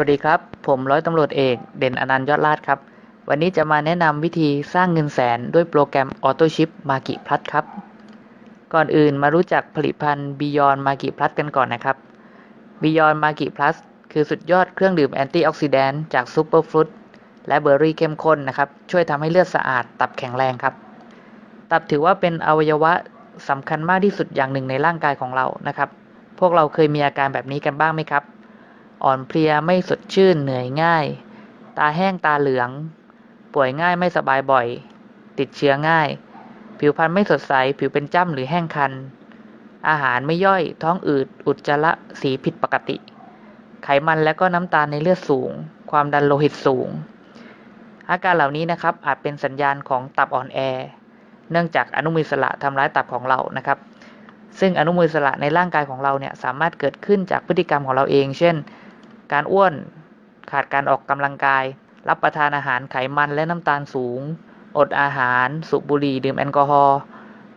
วัสดีครับ ผมร้อยตำรวจเอกเด่นอนันต์ยอดลาดครับ วันนี้จะมาแนะนำวิธีสร้างเงินแสนด้วยโปรแกรม Auto Ship m a g i Plus ครับ ก่อนอื่นมารู้จักผลิตภัณฑ์ Beyond m a g i Plus กันก่อนนะครับ Beyond m a g i Plus คือสุดยอดเครื่องดื่มแอนตี้ออกซิแดนต์จากซูเปอร์ฟรุตและเบอร์รี่เข้มข้นนะครับ ช่วยทำให้เลือดสะอาดตับแข็งแรงครับ ตับถือว่าเป็นอวัยวะสำคัญมากที่สุดอย่างหนึ่งในร่างกายของเรานะครับ พวกเราเคยมีอาการแบบนี้กันบ้างไหมครับ อ่อนเพลียไม่สดชื่นเหนื่อยง่าย ตาแห้งตาเหลือง ป่วยง่ายไม่สบายบ่อย ติดเชื้อง่าย ผิวพรรณไม่สดใส ผิวเป็นจ้ำหรือแห้งคัน อาหารไม่ย่อย ท้องอืด อุจจาระสีผิดปกติ ไขมันและก็น้ำตาลในเลือดสูง ความดันโลหิตสูง อาการเหล่านี้นะครับอาจเป็นสัญญาณของตับอ่อนแอ เนื่องจากอนุมูลอิสระทำร้ายตับของเรานะครับซึ่งอนุมูลอิสระในร่างกายของเราเนี่ยสามารถเกิดขึ้นจากพฤติกรรมของเราเอง เช่น การอ้วน ขาดการออกกำลังกาย รับประทานอาหารไขมันและน้ำตาลสูง อดอาหาร สูบบุหรี่ดื่มแอลกอฮอล์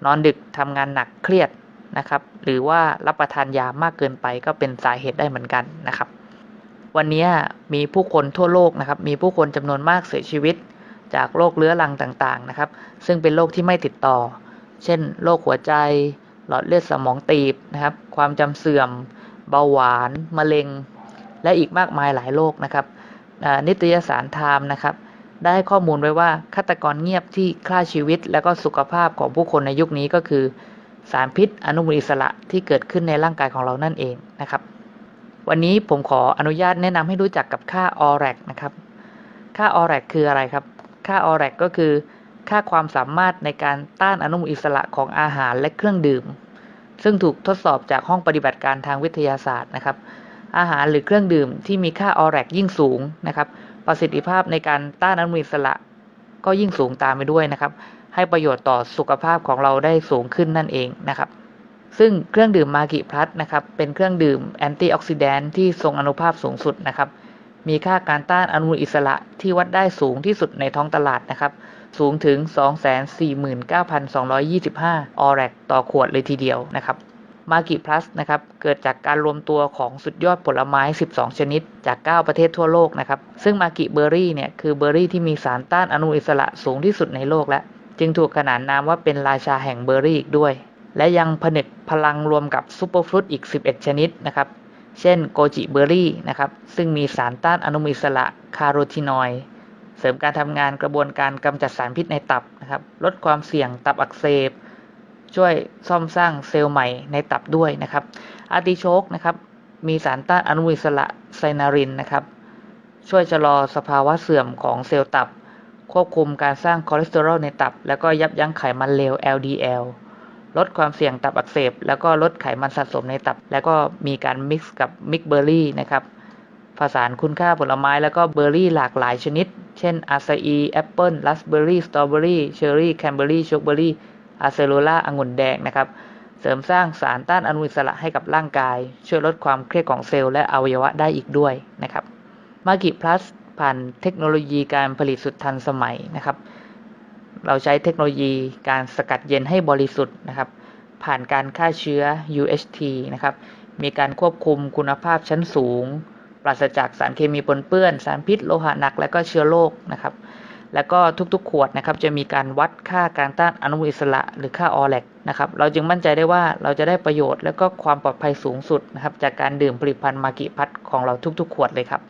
นอนดึกทำงานหนักเครียดนะครับ หรือว่ารับประทานยามากเกินไปก็เป็นสาเหตุได้เหมือนกันนะครับ วันนี้มีผู้คนทั่วโลกนะครับ มีผู้คนจำนวนมากเสียชีวิต จากโรคเรื้อรังต่างๆนะครับ ซึ่งเป็นโรคที่ไม่ติดต่อ เช่นโรคหัวใจ หลอดเลือดสมองตีบนะครับ ความจำเสื่อม เบาหวาน มะเร็ง และอีกมากมายหลายโรคนะครับนิตยสารไทม์นะครับ ได้ข้อมูลไว้ว่าฆาตกรเงียบที่ฆ่าชีวิต และก็สุขภาพของผู้คนในยุคนี้ก็คือ สารพิษอนุมูลอิสระที่เกิดขึ้นในร่างกายของเรานั่นเองนะครับ วันนี้ผมขออนุญาตแนะนำให้รู้จักกับค่าออแรกนะครับค่าออแรกคืออะไรครับ ค่าออแรกก็คือ ค่าความสามารถในการต้านอนุมูลอิสระของอาหารและเครื่องดื่ม ซึ่งถูกทดสอบจากห้องปฏิบัติการทางวิทยาศาสตร์นะครับ อาหารหรือเครื่องดื่มที่มีค่าออแรกยิ่งสูงนะครับ ประสิทธิภาพในการต้านอนุมูลอิสระ ก็ยิ่งสูงตามไปด้วยนะครับ ให้ประโยชน์ต่อสุขภาพของเราได้สูงขึ้นนั่นเองนะครับ ซึ่งเครื่องดื่มมากิพลัสนะครับ เป็นเครื่องดื่มแอนตี้ออกซิแดนที่ทรงอนุภาพสูงสุดนะครับ มีค่าการต้านอนุมูลอิสระที่วัดได้สูงที่สุดในท้องตลาดนะครับ สูงถึง 249,225 ออแรกต่อขวดเลยทีเดียวนะครับ มากิพลัสนะครับเกิดจากการรวมตัวของสุดยอดผลไม้ 12 ชนิด จาก 9 ประเทศทั่วโลกนะครับซึ่งมากิเบอร์รี่เนี่ยคือเบอร์รี่ที่มีสารต้านอนุมูลอิสระสูงที่สุดในโลกและ จึงถูกขนานนามว่าเป็นราชาแห่งเบอร์รี่อีกด้วย และยังผนึกพลังรวมกับซูเปอร์ฟรุตอีก 11 ชนิดนะครับเช่นโกจิเบอร์รี่นะครับซึ่งมีสารต้านอนุมูลอิสระคาโรทีนอยด์เสริมการทำงานกระบวนการกำจัดสารพิษในตับนะครับลดความเสี่ยงตับอักเสบ ช่วยซ่อมสร้างเซลล์ใหม่ในตับด้วยนะครับอาร์ติโชกนะครับมีสารต้านอนุมูลอิสระไซนารินนะครับช่วยชะลอสภาวะเสื่อมของเซลล์ตับ ควบคุมการสร้างคอเลสเตอรอลในตับ แล้วก็ยับยั้งไขมันเลว LDL ลดความเสี่ยงตับอักเสบ แล้วก็ลดไขมันสะสมในตับ แล้วก็มีการมิกซ์กับมิกเบอร์รี่นะครับผสานคุณค่าผลไม้แล้วก็เบอร์รี่หลากหลายชนิด เช่นอาซาอีแอปเปิลราสเบอร์รี่สตรอเบอร์รี่เชอร์รี่แคนเบอร์รี่ช็อกเบอร์รี่ อะเซโลล่าองุ่นแดงนะครับ เสริมสร้างสารต้านอนุมูลอิสระให้กับร่างกาย ช่วยลดความเครียดของเซลล์และอวัยวะได้อีกด้วยนะครับ มากิพลัสผ่านเทคโนโลยีการผลิตสุดทันสมัยนะครับ เราใช้เทคโนโลยีการสกัดเย็นให้บริสุทธิ์นะครับ ผ่านการฆ่าเชื้อ UHT นะครับ มีการควบคุมคุณภาพชั้นสูง ปราศจากสารเคมีปนเปื้อน สารพิษโลหะหนัก และก็เชื้อโรคนะครับ แล้วก็ทุกๆ ขวดนะครับจะมีการวัดค่าการต้านอนุมูลอิสระหรือค่าออแลกนะครับเราจึงมั่นใจได้ว่าเราจะได้ประโยชน์และก็ความปลอดภัยสูงสุดนะครับจากการดื่มผลิตภัณฑ์มากิพัทของเราทุกๆ ขวดเลยครับ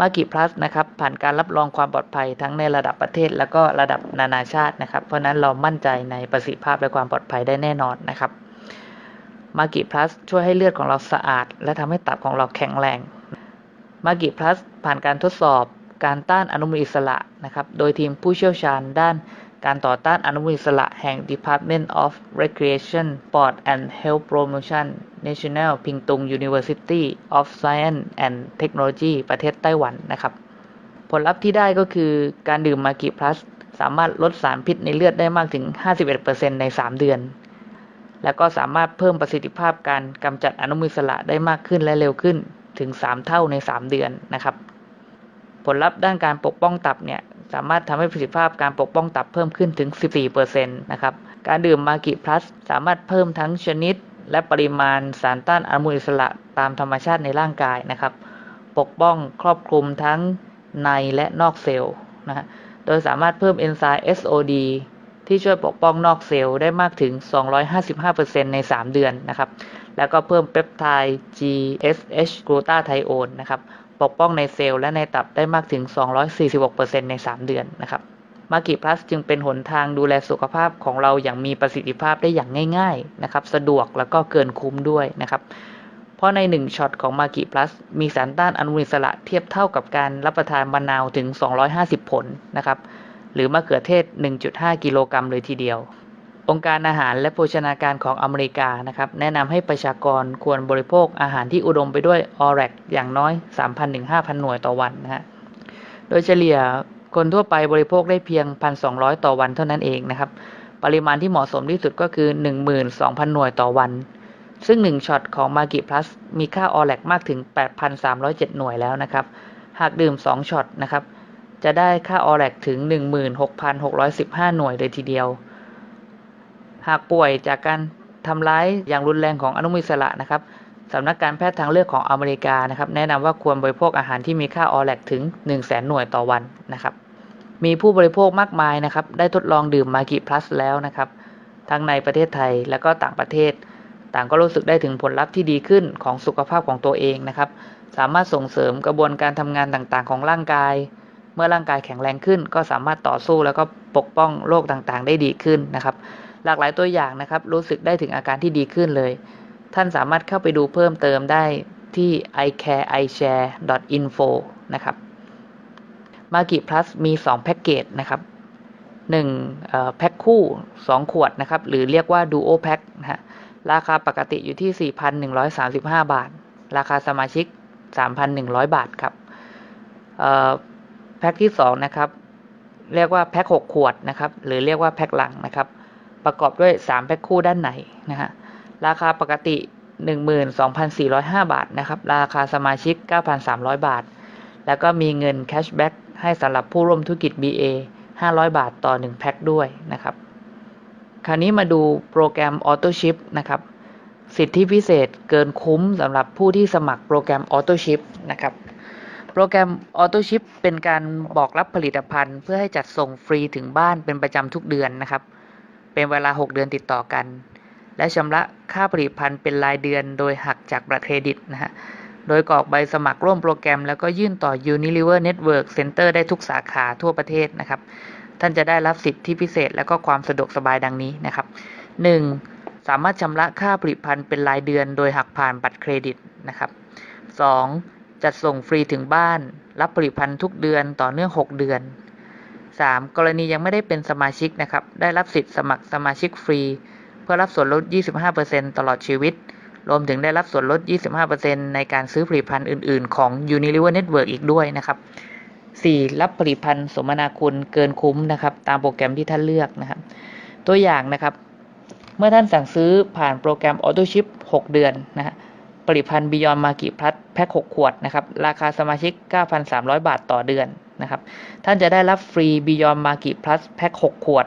มากิพลัสนะครับผ่านการรับรองความปลอดภัยทั้งในระดับประเทศ แล้วก็ระดับนานาชาตินะครับ เพราะนั้นเรามั่นใจในประสิทธิภาพและความปลอดภัยได้แน่นอนนะครับมากิพลัสช่วยให้เลือดของเราสะอาด และทำให้ตับของเราแข็งแรงมากิพลัสผ่านการทดสอบ การต้านอนุมูลอิสระนะครับ โดยทีมผู้เชี่ยวชาญด้านการต่อต้านอนุมูลอิสระแห่ง Department of Recreation Sport and Health Promotion National Pingtung University of Science and Technology ประเทศไต้หวันนะครับ ผลลัพธ์ที่ได้ก็คือการดื่มมากิพลัสสามารถลดสารพิษในเลือดได้มากถึง 51%ใน 3 เดือน แล้วก็สามารถเพิ่มประสิทธิภาพการกำจัดอนุมูลอิสระได้มากขึ้นและเร็วขึ้นถึง 3 เท่าใน 3 เดือนนะครับ ผลลัพธ์ด้านการปกป้องตับเนี่ยสามารถทำให้ประสิทธิภาพการปกป้องตับเพิ่มขึ้นถึง 14%นะครับ การดื่มมากิพลัสสามารถเพิ่มทั้งชนิด และปริมาณสารต้านอนุมูลอิสระตามธรรมชาติในร่างกายนะครับ ปกป้องครอบคลุมทั้งในและนอกเซลล์นะฮะ โดยสามารถเพิ่มเอนไซม์ SOD ที่ช่วยปกป้องนอกเซลล์ได้มากถึง 255%ใน 3 เดือนนะครับ แล้วก็เพิ่มเปปไทด์ GSH กลูตาไทโอนนะครับ ปกป้องในเซลล์และในตับได้มากถึง 246%ใน 3 เดือนนะครับมากิพลัสจึงเป็นหนทางดูแลสุขภาพของเราอย่างมีประสิทธิภาพได้อย่างง่ายๆนะครับสะดวกแล้วก็เกินคุ้มด้วยนะครับเพราะใน 1ช็อตของมากิพลัสมีสารต้านอนุมูลอิสระเทียบเท่ากับการรับประทานมะนาวถึง 250 ผลนะครับหรือมะเขือเทศ 1.5 กิโลกรัมเลยทีเดียว องค์การอาหารและโภชนาการของอเมริกานะครับ แนะนำให้ประชากรควรบริโภคอาหารที่อุดมไปด้วยออแรกอย่างน้อย 3,000-5,000 หน่วยต่อวันนะฮะ โดยเฉลี่ยคนทั่วไปบริโภคได้เพียง 1,200 ต่อวันเท่านั้นเองนะครับ ปริมาณที่เหมาะสมที่สุดก็คือ 12,000 หน่วยต่อวัน ซึ่ง 1ช็อตของมากิพลัสมีค่าออแลกมากถึง 8,307 หน่วยแล้วนะครับ หากดื่ม 2ช็อตนะครับ จะได้ค่าออแลกถึง 16,615 หน่วยเลยทีเดียว หากป่วยจากการทำร้ายอย่างรุนแรงของอนุมูลอิสระนะครับสำนักการแพทย์ทางเลือกของอเมริกานะครับแนะนำว่าควรบริโภคอาหารที่มีค่าออแลกถึง 1 0 0 0 0แหน่วยต่อวันนะครับ มีผู้บริโภคมากมายนะครับ ได้ทดลองดื่มมากิพลัสแล้วนะครับ ทั้งในประเทศไทยและก็ต่างประเทศ ต่างก็รู้สึกได้ถึงผลลัพธ์ที่ดีขึ้นของสุขภาพของตัวเองนะครับ สามารถส่งเสริมกระบวนการทำงานต่างๆ ของร่างกาย เมื่อร่างกายแข็งแรงขึ้น ก็สามารถต่อสู้แล้วก็ปกป้องโรคต่างๆ ได้ดีขึ้นนะครับ หลากหลายตัวอย่างนะครับ รู้สึกได้ถึงอาการที่ดีขึ้นเลย ท่านสามารถเข้าไปดูเพิ่มเติมได้ที่ icareishare.info นะครับมากิพลัสมี 2 แพ็กเกจนะครับ1เอ่อแพ็คคู่ 2 ขวดนะครับ หรือเรียกว่า Duo Pack นะฮะราคาปกติอยู่ที่ 4,135 บาท ราคาสมาชิก 3,100 บาทครับแพ็คที่ 2 นะครับ เรียกว่าแพ็ค6ขวดนะครับ หรือเรียกว่าแพ็คหลังนะครับ ประกอบด้วย 3 แพ็คคู่ด้านในนะฮะราคาปกติ 12,405 บาทนะครับ ราคาสมาชิก 9,300 บาท แล้วก็มีเงินแคชแบ็กให้สำหรับผู้ร่วมธุรกิจ BA 500 บาทต่อ 1 แพ็คด้วยนะครับ คราวนี้มาดูโปรแกรม Auto Ship นะครับ สิทธิพิเศษเกินคุ้มสำหรับผู้ที่สมัครโปรแกรม Auto Ship นะครับโปรแกรม Auto Ship เป็นการบอกรับผลิตภัณฑ์ เพื่อให้จัดส่งฟรีถึงบ้านเป็นประจำทุกเดือนนะครับ เป็นเวลา 6 เดือนติดต่อกัน และชำระค่าผลิตภัณฑ์เป็นรายเดือนโดยหักจากบัตรเครดิตนะฮะโดยกรอกใบสมัครร่วมโปรแกรม แล้วก็ยื่นต่อ Unilever Network Center ได้ทุกสาขาทั่วประเทศนะครับ ท่านจะได้รับสิทธิพิเศษ และก็ความสะดวกสบายดังนี้นะครับ 1. สามารถชำระค่าผลิตภัณฑ์เป็นรายเดือน โดยหักผ่านบัตรเครดิตนะครับ 2. จัดส่งฟรีถึงบ้าน รับผลิตภัณฑ์ทุกเดือนต่อเนื่อง 6 เดือน 3. กรณียังไม่ได้เป็นสมาชิกนะครับ ได้รับสิทธิ์สมัครสมาชิกฟรี เพื่อรับส่วนลด 25%ตลอดชีวิต รวมถึงได้รับส่วนลด 25%ในการซื้อผลิตภัณฑ์อื่น ๆ ของ Unilever Network อีกด้วยนะครับ 4. รับผลิตภัณฑ์สมนาคุณเกินคุ้มนะครับ ตามโปรแกรมที่ท่านเลือกนะครับ ตัวอย่างนะครับ เมื่อท่านสั่งซื้อผ่านโปรแกรม Auto Ship 6 เดือนนะฮะผลิตภัณฑ์ Beyond Magi Plus แพ็ค 6 ขวดนะครับ ราคาสมาชิก 9,300 บาทต่อเดือน นะครับ ท่านจะได้รับฟรี Beyond Magi Plus แพ็ค6ขวด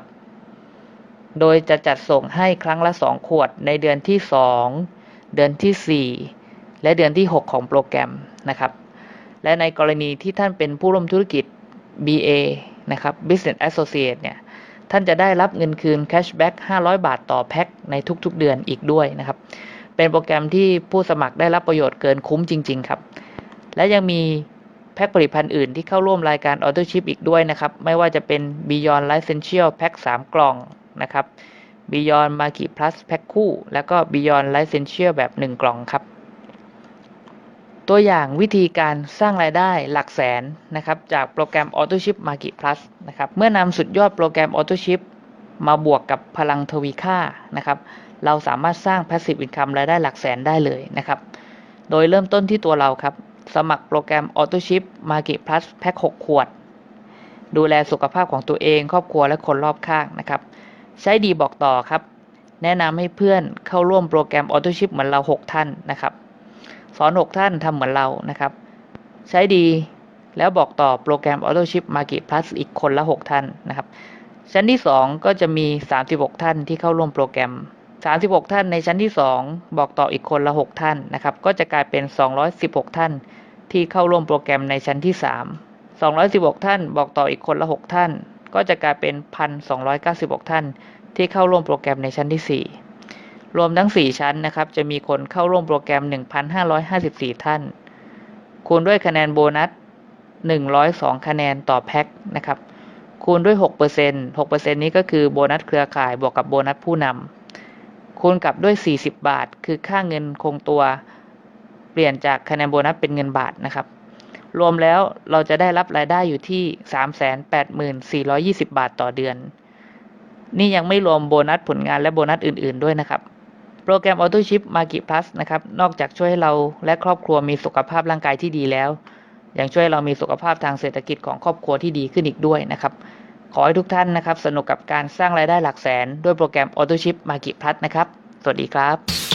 โดยจะจัดส่งให้ครั้งละ 2 ขวดในเดือนที่ 2 เดือนที่ 4 และเดือนที่ 6 ของโปรแกรมนะครับ และในกรณีที่ท่านเป็นผู้ร่วมธุรกิจ BA นะครับ Business Associate เนี่ย ท่านจะได้รับเงินคืน Cashback 500 บาทต่อแพ็คในทุกๆเดือนอีกด้วยนะครับ เป็นโปรแกรมที่ผู้สมัครได้รับประโยชน์เกินคุ้มจริง ๆ ครับ และยังมี แพ็คผลิตภัณฑ์อื่นที่เข้าร่วมรายการ Auto Ship อีกด้วยนะครับ ไม่ว่าจะเป็น Beyond Essential แพ็ค3กล่องนะครับ Beyond Magi Plus แพ็คคู่ แล้วก็ Beyond Essential แบบ 1 กล่องครับ ตัวอย่างวิธีการสร้างรายได้หลักแสนนะครับ จากโปรแกรม AutoShip Magi Plus นะครับ เมื่อนำสุดยอดโปรแกรม AutoShip มาบวกกับพลังทวีค่านะครับ เราสามารถสร้าง Passive Income รายได้หลักแสนได้เลยนะครับ โดยเริ่มต้นที่ตัวเราครับ สมัครโปรแกรม AutoShip Magi Plus แพ็ค6ขวด ดูแลสุขภาพของตัวเองครอบครัวและคนรอบข้างนะครับ ใช้ดีบอกต่อครับ แนะนำให้เพื่อนเข้าร่วมโปรแกรม AutoShip เหมือนเรา 6 ท่านนะครับสอน 6 ท่านทำเหมือนเรานะครับ ใช้ดีแล้วบอกต่อโปรแกรม AutoShip Market Plus อีกคนละ 6 ท่านนะครับ ชั้นที่ 2 ก็จะมี 36 ท่านที่เข้าร่วมโปรแกรม 36 ท่านในชั้นที่ 2 บอกต่ออีกคนละ 6 ท่านนะครับ ก็จะกลายเป็น 216 ท่าน ที่เข้าร่วมโปรแกรมในชั้นที่ 3 216 ท่าน บอกต่ออีกคนละ 6 ท่าน ก็จะกลายเป็น 1,296 ท่าน ที่เข้าร่วมโปรแกรมในชั้นที่ 4 รวมทั้ง 4 ชั้นนะครับ จะมีคนเข้าร่วมโปรแกรม 1,554 ท่าน คูณด้วยคะแนนโบนัส 102 คะแนนต่อแพ็คนะครับ คูณด้วย 6% 6%นี้ก็คือโบนัสเครือข่ายบวกกับโบนัสผู้นำ คูณกับด้วย 40 บาท คือค่าเงินคงตัว เปลี่ยนจากคะแนนโบนัสเป็นเงินบาทนะครับ รวมแล้วเราจะได้รับรายได้อยู่ที่ 384,420 บาทต่อเดือน นี่ยังไม่รวมโบนัสผลงานและโบนัสอื่น ๆด้วยนะครับ โปรแกรม Auto Ship Market Plus นะครับ นอกจากช่วยให้เราและครอบครัวมีสุขภาพร่างกายที่ดีแล้ว ยังช่วยเรามีสุขภาพทางเศรษฐกิจของครอบครัวที่ดีขึ้นอีกด้วยนะครับ ขอให้ทุกท่านนะครับ สนุกกับการสร้างรายได้หลักแสน ด้วยโปรแกรม Auto Ship Market Plus นะครับ สวัสดีครับ